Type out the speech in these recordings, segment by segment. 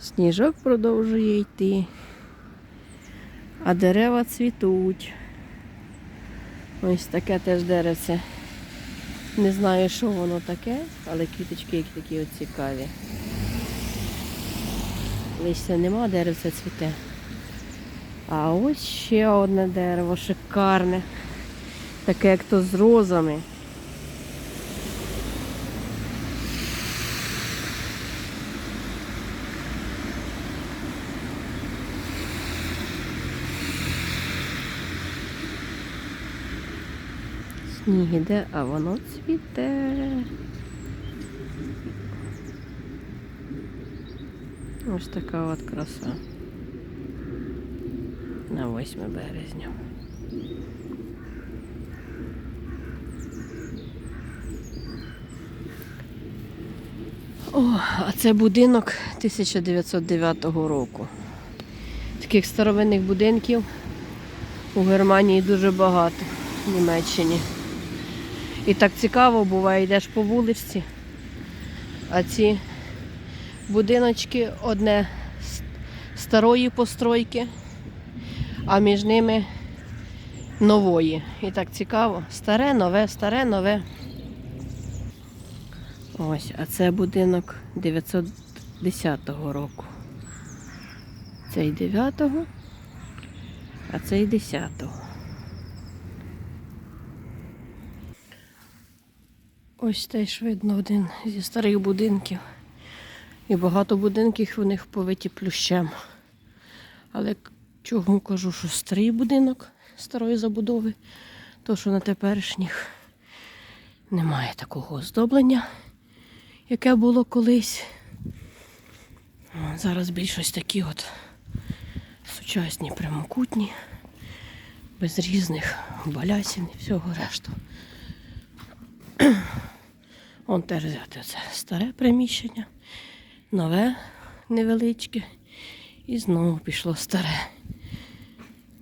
Сніжок продовжує йти, а дерева цвітуть. Ось таке теж деревце. Не знаю, що воно таке, але квіточки такі от цікаві. Листя нема, деревце цвіте. А ось ще одне дерево шикарне. Таке, як то з розами. Сніг іде, а воно цвіте. Ось така от краса. На 8 березня. О, а це будинок 1909 року. Таких старовинних будинків у Германії дуже багато, в Німеччині. І так цікаво буває, йдеш по вулиці, а ці будиночки одне старої постройки, а між ними нової. І так цікаво. Старе, нове, старе, нове. Ось, а це будинок 910 року. Цей 9-го, а цей 10-го. Ось теж видно один зі старих будинків. І багато будинків у них повиті плющем. Але чому кажу, що старий будинок старої забудови, то що на теперішніх немає такого оздоблення, яке було колись. Зараз більш ось такі от сучасні прямокутні, без різних балясів і всього решту. Он теж взяти це старе приміщення, нове невеличке, і знову пішло старе.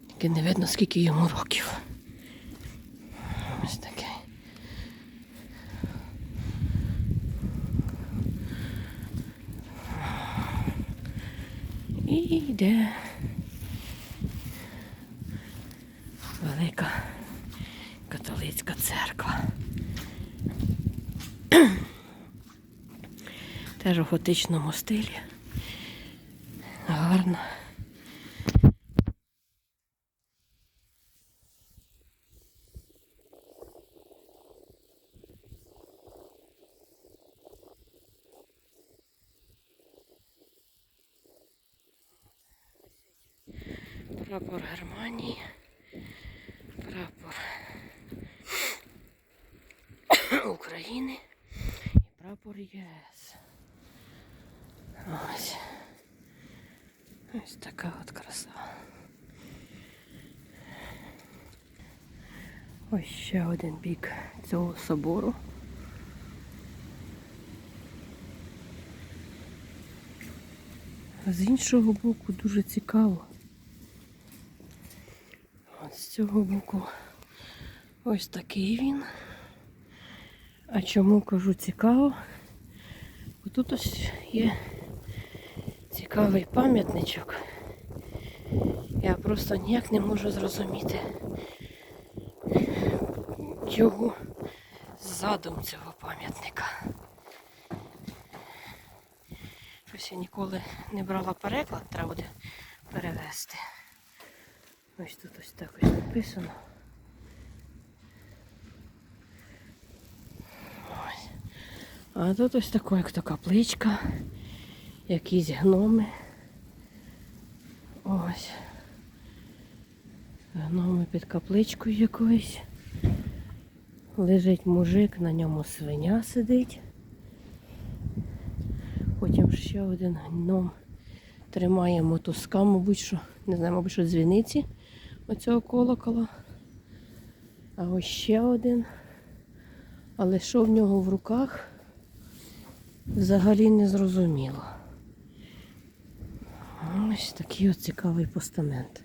Тільки не видно, скільки йому років. Ось таке. І йде велика католицька церква. Теж у готичному стилі. Гарно. Прапор Германії. Прапор України і прапор ЄС. Ось. Ось така от краса. Ось ще один бік цього собору. А з іншого боку дуже цікаво. От з цього боку ось такий він. А чому кажу цікаво? Бо тут ось є цікавий пам'ятничок. Я просто ніяк не можу зрозуміти його задум цього пам'ятника. Щось я ніколи не брала переклад, треба буде перевести. Ось тут ось так ось написано. Ось. А тут ось така, як то капличка, якісь гноми. Ось. Гноми під капличкою якоюсь. Лежить мужик, на ньому свиня сидить. Потім ще один гном тримає мотузка, мабуть, що, не знаю, мабуть, що дзвіниці оцього колокола. А ось ще один. Але що в нього в руках, взагалі не зрозуміло. Ось такий от цікавий постамент.